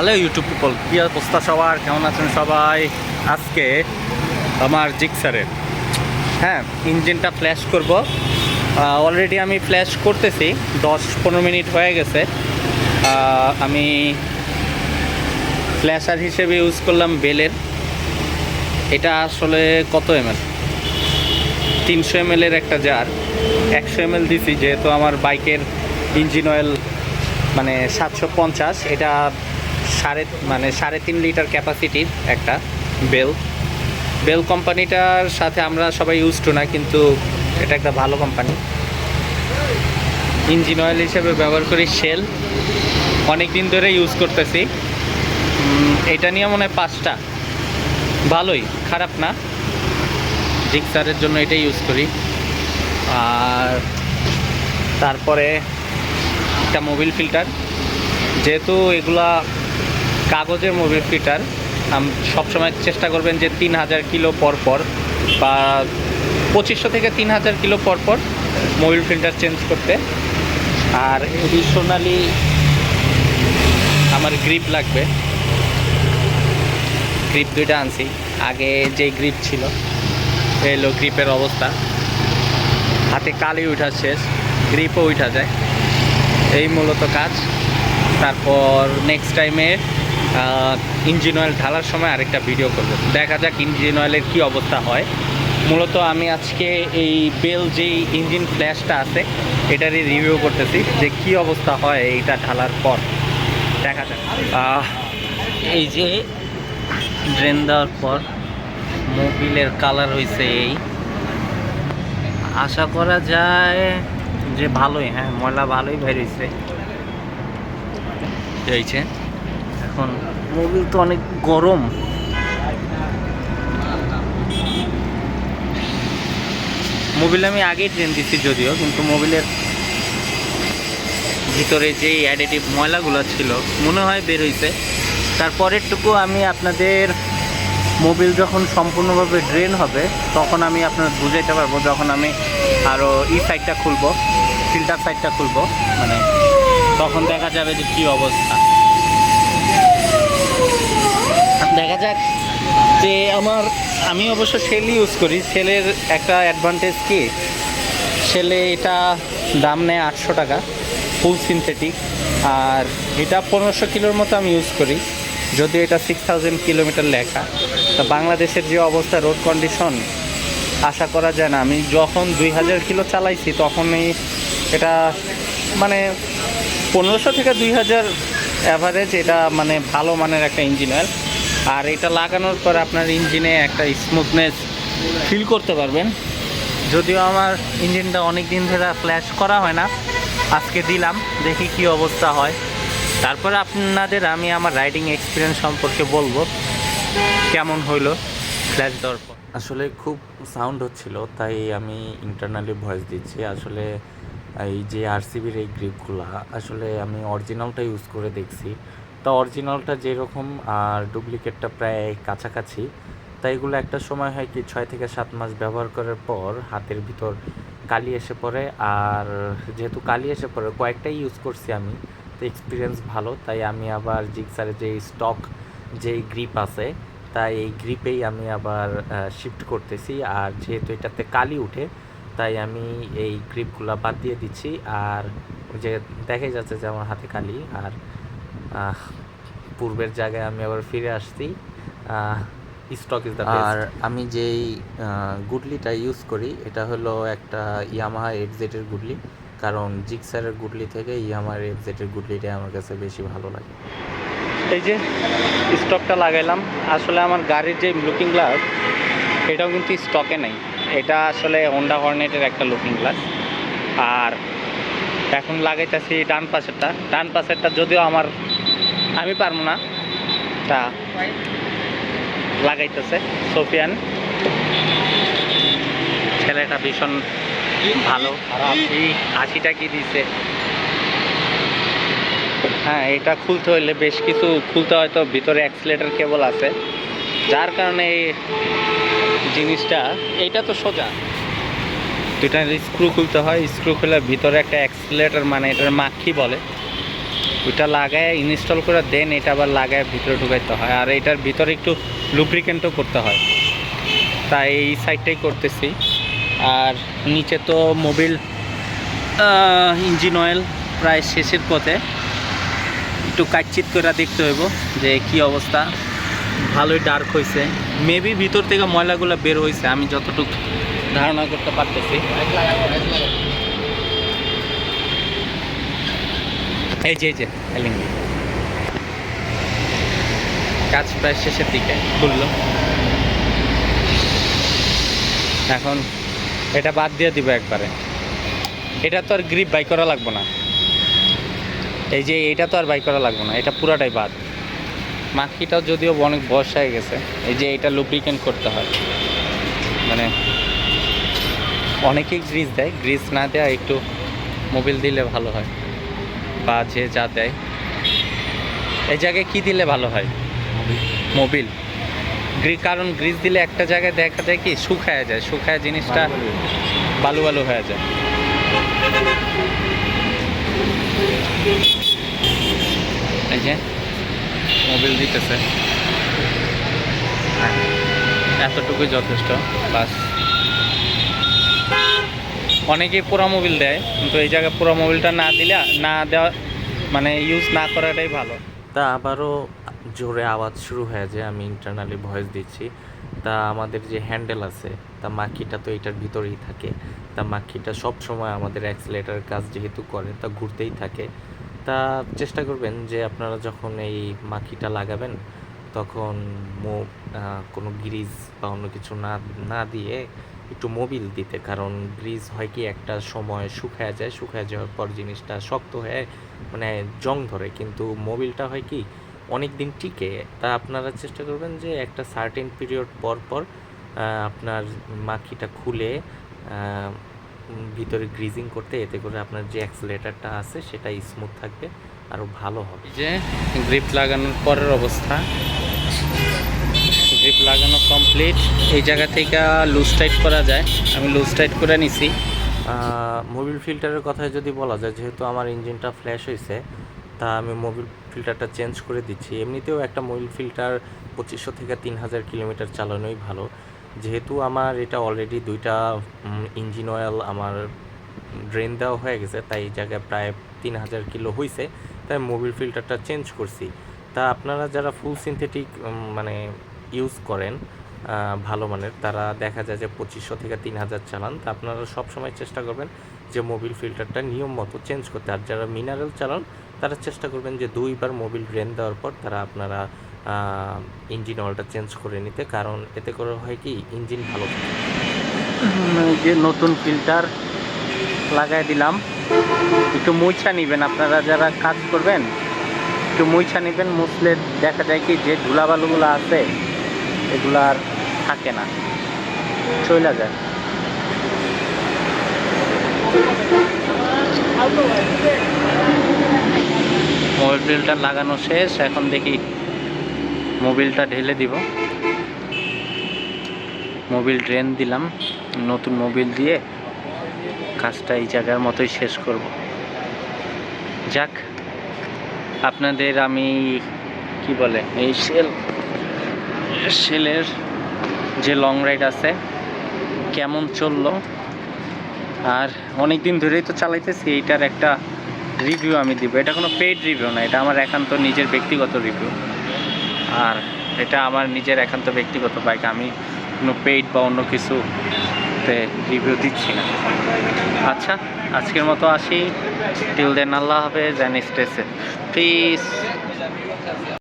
Hello YouTube people, কি অবস্থা সবার? কেমন আছেন সবাই? আজকে আমার জিক্সারের হ্যাঁ ইঞ্জিনটা ফ্ল্যাশ করব। অলরেডি আমি ফ্ল্যাশ করতেছি, দশ পনেরো মিনিট হয়ে গেছে। আমি ফ্ল্যাশার হিসেবে ইউজ করলাম বেলের। এটা আসলে কত এমএল তিনশো এমএলের একটা জার একশো এমএল দিছি, যেহেতু আমার বাইকের ইঞ্জিন অয়েল মানে সাতশো পঞ্চাশ, এটা সাড়ে মানে সাড়ে তিন লিটার ক্যাপাসিটির একটা বেল। বেল কোম্পানিটার সাথে আমরা সবাই ইউজ টু না, কিন্তু এটা একটা ভালো কোম্পানি ইঞ্জিন অয়েল হিসেবে ব্যবহার করি শেল অনেক দিন ধরে ইউজ করতেছি। এটা নিয়ে মনে হয় পাঁচটা। ভালোই, খারাপ না। জিক্সারের জন্য এটাই ইউজ করি। আর তারপরে একটা মোবিল ফিল্টার যেহেতু এগুলা কাগজের ফিল্টার আম- সবসময় চেষ্টা করবেন যে তিন হাজার কিলো পর পর বা পঁচিশশো থেকে তিন হাজার কিলো পর পর মোবিল ফিল্টার চেঞ্জ করতে। আর এডিশনালি আমার গ্রিপ লাগবে। গ্রিপ দুইটা আনছি। আগে যে গ্রিপ ছিল এলো গ্রিপের অবস্থা। হাতে কালি উঠা শেষ গ্রিপও উঠা যায়। এই মূলত কাজ। তারপর নেক্সট টাইমে ইঞ্জিন অয়েল ঢালার সময় আরেকটা ভিডিও করব। দেখা যাক ইঞ্জিন অয়েলের কী অবস্থা হয়। মূলত আমি আজকে এই বেল যেই ইঞ্জিন ফ্ল্যাশটা আছে, এটারই রিভিউ করতেছি যে কী অবস্থা হয় এইটা ঢালার পর। দেখা যাক। এই যে ড্রেন দেওয়ার পর মোবিলের কালার হয়েছে এই। আশা করা যায় যে ভালোই হ্যাঁ ময়লা ভালোই বেরিয়েছে হয়েছে এখন। মোবিল তো অনেক গরম। মোবিল আমি আগেই ট্রেন দিচ্ছি যদিও কিন্তু মোবিলের ভিতরে যে অ্যাডিটিভ ময়লাগুলো ছিল মনে হয় বের হয়েছে তারপরেরটুকু আমি আপনাদের মোবিল যখন সম্পূর্ণভাবে ড্রেন হবে তখন আমি আপনার বুঝাইতে পারব যখন আমি আরও ই সাইডটা খুলবো ফিল্টার সাইডটা খুলবো মানে তখন দেখা যাবে যে কী অবস্থা। দেখা যাক যে আমার, আমি অবশ্য সেল ইউজ করি। সেলের একটা অ্যাডভান্টেজ কি? সেলে এটা দাম নেয় আটশো টাকা ফুল সিনথেটিক আর এটা পনেরোশো কিলোর মতো আমি ইউজ করি যদিও এটা সিক্স থাউজেন্ড কিলোমিটার লেখা। তা বাংলাদেশের যে অবস্থা রোড কন্ডিশন আশা করা যায় না। আমি যখন দুই হাজার কিলো চালাইছি, তখনই এটা মানে পনেরোশো থেকে দুই হাজার অ্যাভারেজ এটা মানে ভালো মানের একটা ইঞ্জিন অয়েল আর এটা লাগানোর পর আপনার ইঞ্জিনে একটা স্মুথনেস ফিল করতে পারবেন। যদিও আমার ইঞ্জিনটা অনেক দিন ধরে ফ্ল্যাশ করা হয় না, আজকে দিলাম, দেখি কি অবস্থা হয়। তারপরে আপনাদের আমি আমার রাইডিং এক্সপিরিয়েন্স সম্পর্কে বলব, কেমন হইল ফ্ল্যাশ দেওয়ার পর। আসলে খুব সাউন্ড হচ্ছিল, তাই আমি ইন্টারনালি ভয়েস দিচ্ছি। আসলে এই যে আরসিবির এই গ্রিপগুলো আসলে আমি অরিজিনালটা ইউজ করে দেখছি। তো অরিজিনালটা যেরকম আর ডুপ্লিকেটটা প্রায় কাছাকাছি, তাই এগুলো একটা সময় হয় কি ছয় থেকে সাত মাস ব্যবহার করার পর হাতের ভিতর কালি এসে পড়ে। আর যেহেতু কালি এসে পড়ে, কয়েকটাই ইউজ করছি আমি, তো এক্সপিরিয়েন্স ভালো। তাই আমি আবার জিক্সারের যে স্টক যেই গ্রিপ আছে, তাই এই গ্রিপেই আমি আবার শিফট করতেছি। আর যেহেতু এটাতে কালি উঠে, তাই আমি এই গ্রিপগুলো বাদ দিয়ে দিচ্ছি। আর যে দেখাই যাচ্ছে যে আমার হাতে কালি। আর পূর্বের জায়গায় আমি আবার ফিরে আসছি। স্টক ইজ দ্য আর আমি যেই গুডলিটা ইউজ করি এটা হলো একটা ইয়ামাহা এফ জেডের গুডলি। কারণ জিক্সারের গুডলি থেকে ইয়ামাহার এফ জেডের গুডলিটাই আমার কাছে বেশি ভালো লাগে। এই যে স্টকটা লাগাইলাম আসলে আমার গাড়ির যে লুকিং গ্লাস এটাও কিন্তু স্টকে নেই। এটা আসলে হোন্ডা হর্নেটের একটা লুকিং গ্লাস আর এখন লাগাইতেছি ডান পাশেরটা। ডান পাশেরটা যদিও আমার আমি পারব না। তা লাগাইতেছে সোফিয়ান। ছেলেটা ভীষণ ভালো। আশিটা কি দিছে? হ্যাঁ এটা খুলতে হলে বেশ কিছু খুলতে হয়তো ভিতরে অ্যাক্সিলেটার কেবল আছে। যার কারণে এই জিনিসটা, এইটা তো সোজা। দুইটা স্ক্রু খুলতে হয়, স্ক্রু খুলে ভিতরে একটা অ্যাক্সিলেটার মানে এটার মাক্ষি বলে। ওইটা লাগায় ইনস্টল করে দেন, এটা আবার লাগায় ভিতরে ঢুকাইতে হয়। আর এটার ভিতরে একটু লুব্রিকেন্টও করতে হয়। তাই এই সাইডটাই করতেছি। আর নিচে তো মোবিল ইঞ্জিন অয়েল প্রায় শেষের পথে। একটু কাটচিত করে দেখতে হইব যে কি অবস্থা। ভালোই ডার্ক হয়েছে মেবি ভিতর থেকে ময়লাগুলো বের হয়েছে আমি যতটুকু ধারণা করতে পারতেছি। এই যে এই যে কাজ প্রায় শেষের দিকে খুললো এখন এটা বাদ দিয়ে দিব একবারে। এটা তো আর গ্রিপ বাই করা লাগবে না। এই যে এটা তো আর বাই করা লাগবে না, এটা পুরাটাই বাদ। মাখিটাও যদিও অনেক বয়স হয়ে গেছে, এই যে এটা লুব্রিকেন্ট করতে হয়। মানে অনেকেই গ্রিস দেয় গ্রিস না দেয় একটু মোবিল দিলে ভালো হয়। বা যে যা দেয়। এই জায়গায় কি দিলে ভালো হয়? মোবিল। গ্রি কারণ গ্রিস দিলে একটা জায়গায় দেখা যায় কি শুকায় যায়। শুকায় জিনিসটা বালু বালু হয়ে যায়। এই যে। মোবিল দিতেছে। এতটুকুই যথেষ্ট। বাস। অনেকেই পুরো মোবিল দেয়, কিন্তু এই জায়গায় পুরো মোবিলটা না দিলে, না দেওয়া মানে ইউজ না করাটাই ভালো। তা আবারও জোরে আওয়াজ শুরু হয়ে যায়, আমি ইন্টারনালি ভয়েস দিচ্ছি। তা আমাদের যে হ্যান্ডেল আছে, তা মাখিটা তো এটার ভিতরেই থাকে। তা মাখিটা সব সময় আমাদের অ্যাক্সিলেটার কাজ যেহেতু করে, তা ঘুরতেই থাকে। তা চেষ্টা করবেন যে আপনারা যখন এই মাখিটা লাগাবেন, তখন মুখ কোনো গিরিজ বা অন্য কিছু না না দিয়ে একটু মোবিল দিতে, কারণ গ্রিজ হয় কি একটা সময় শুকায় যায়, শুকায় যাওয়ার পর জিনিসটা শক্ত হয়ে মানে জং ধরে। কিন্তু মোবিলটা হয় কি অনেক দিন টিকে। তা আপনারা চেষ্টা করবেন যে একটা সার্টেন পিরিয়ড পর পর আপনার মাখিটা খুলে ভিতরে গ্রিজিং করতে, এতে করে আপনার যে অ্যাক্সিলেটারটা আছে সেটা স্মুথ থাকবে আরও ভালো হবে। যে গ্রিপ লাগানোর পরের অবস্থা। গ্রিপ লাগানো কমপ্লিট এই জায়গা থেকে লুজ টাইট করা যায়। আমি লুজ টাইট করে নিছি। মোবিল ফিল্টারের কথায় যদি বলা যায়, যেহেতু আমার ইঞ্জিনটা ফ্ল্যাশ হয়েছে তা আমি মোবিল ফিল্টারটা চেঞ্জ করে দিচ্ছি। এমনিতেও একটা মোবিল ফিল্টার পঁচিশশো থেকে তিন হাজার কিলোমিটার চালানোই ভালো। যেহেতু আমার এটা অলরেডি দুইটা ইঞ্জিন অয়েল আমার ড্রেন দেওয়া হয়ে গেছে, তাই এই জায়গায় প্রায় তিন হাজার কিলো হয়েছে তাই মোবিল ফিল্টারটা চেঞ্জ করছি। তা আপনারা যারা ফুল সিনথেটিক মানে ইউজ করেন ভালো মানের। তারা দেখা যায় যে পঁচিশশো থেকে তিন হাজার চালান। তা আপনারা সবসময় চেষ্টা করবেন যে মোবিল ফিল্টারটা নিয়ম মতো চেঞ্জ করতে। আর যারা মিনারেল চালান, তারা চেষ্টা করবেন যে দুইবার মোবিল ড্রেন দেওয়ার পর তারা আপনারা ইঞ্জিন অয়েলটা চেঞ্জ করে নিতে। কারণ এতে করে হয় কি ইঞ্জিন ভালো থাকে। যে নতুন ফিল্টার লাগাই দিলাম, একটু মুইছা নেবেন। আপনারা যারা কাজ করবেন, একটু মুইছা নেবেন। মুছলে দেখা যায় কি, যে ধুলাবালুগুলো আছে এগুলো আর থাকে না। চলে যায়। মোবাইল ফিল্টার লাগানো শেষ, এখন দেখি মোবিলটা ঢেলে দিব। মোবিল ড্রেন দিলাম, নতুন মোবিল দিয়ে কাজটা এই জায়গার মতোই শেষ করব। যাক, আপনাদের আমি কি বলে, এই সেল সেলের যে লং রাইড আছে, কেমন চলল? আর অনেক দিন ধরেই তো চালাইতেছি, এইটার একটা রিভিউ আমি দিব। এটা কোনো পেইড রিভিউ না, এটা আমার একান্ত নিজের ব্যক্তিগত রিভিউ আর এটা আমার নিজের একান্ত ব্যক্তিগত বাইক আমি কোনো পেইড বা অন্য কিছুতে রিভিউ দিচ্ছি না। আচ্ছা আজকের মতো আসি। টিল দেন আল্লাহ হাফেজ অ্যান্ড স্টেসে প্লিজ